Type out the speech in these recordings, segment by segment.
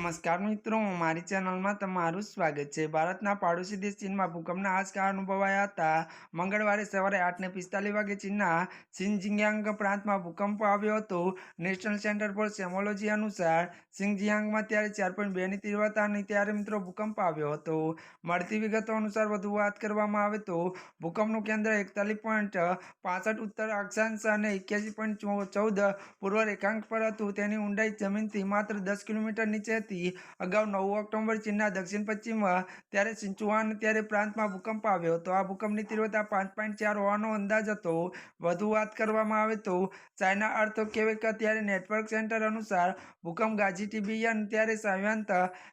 નમસ્કાર મિત્રો, મારી ચેનલમાં તમારું સ્વાગત છે. ભારતના પાડોશી દેશ ચીનમાં ભૂકંપના આંચકા અનુભવાયા હતા. મંગળવારે સવારે આઠને પિસ્તાલીસ વાગે ચીનના શિનજિયાંગ પ્રાંતમાં ભૂકંપ આવ્યો હતો. નેશનલ સેન્ટર ફોર સેમોલોજી અનુસાર, શિનજિયાંગમાં ત્યારે ચાર પોઈન્ટ બેની તીવ્રતા અને ત્યારે મિત્રો ભૂકંપ આવ્યો હતો. મળતી વિગતો અનુસાર વધુ વાત કરવામાં આવે તો, ભૂકંપનું કેન્દ્ર એકતાલીસ પોઈન્ટ પાસઠ ઉત્તર અક્ષાંશ અને એક્યાસી પોઈન્ટ ચૌદ પૂર્વ રેખાંક પર હતું. તેની ઊંડાઈ જમીનથી માત્ર દસ કિલોમીટર નીચે અગાઉ નવ ઓક્ટોબર ચીનના દક્ષિણ પશ્ચિમમાં, ત્યારે સિંચુઆન ત્યારે પ્રાંતમાં ભૂકંપ આવ્યો હતો. આ ભૂકંપની તીવ્રતા પાંચ પોઈન્ટ ચાર હોવાનો અંદાજ હતો. વધુ વાત કરવામાં આવે તો, ચાઇના અર્થ કેવેક ત્યારે નેટવર્ક સેન્ટર અનુસાર ભૂકંપ ગાજી ટીબીયન ત્યારે સાવ્યાંત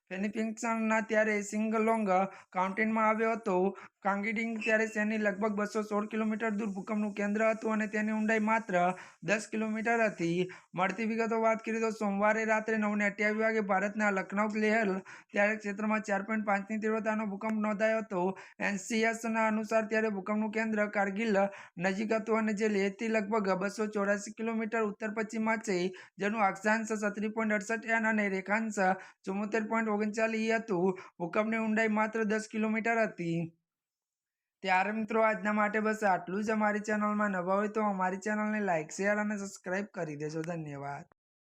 ફેનિફિક્સનના ત્યારે સિંગલોંગ કાઉન્ટીનમાં આવ્યો હતો. કાંગીડિંગ ત્યારે તેની લગભગ બસો સોળ કિલોમીટર દૂર ભૂકંપનું કેન્દ્ર હતું અને તેની ઊંડાઈ માત્ર દસ કિલોમીટર હતી. મળતી વિગતો વાત કરીએ તો સોમવારે રાત્રે નવને અઠ્યાવીસ વાગે ભારતના લખનૌ લેહલ ત્યારે ક્ષેત્રમાં ચાર પોઈન્ટ પાંચની તીવ્રતાનો ભૂકંપ નોંધાયો હતો. એનસીએસના અનુસાર ત્યારે ભૂકંપનું કેન્દ્ર કારગિલ, નજીક હતું અને જે લેહથી લગભગ બસો ચોરાસી કિલોમીટર ઉત્તર પશ્ચિમમાં છે, જેનું અક્ષાંશ સત્રી પોઈન્ટ અડસઠ એન અને રેખાંશ ચુમ્મોતેર પોઈન્ટ ઓગણચાલીસ હતું. ભૂકંપની ઊંડાઈ માત્ર દસ કિલોમીટર હતી. ત્યારે મિત્રો, આજના માટે બસ આટલું જ અમારી ચેનલમાં નવા હોય તો અમારી ચેનલને લાઇક શેર અને સબસ્ક્રાઈબ કરી દેજો. ધન્યવાદ.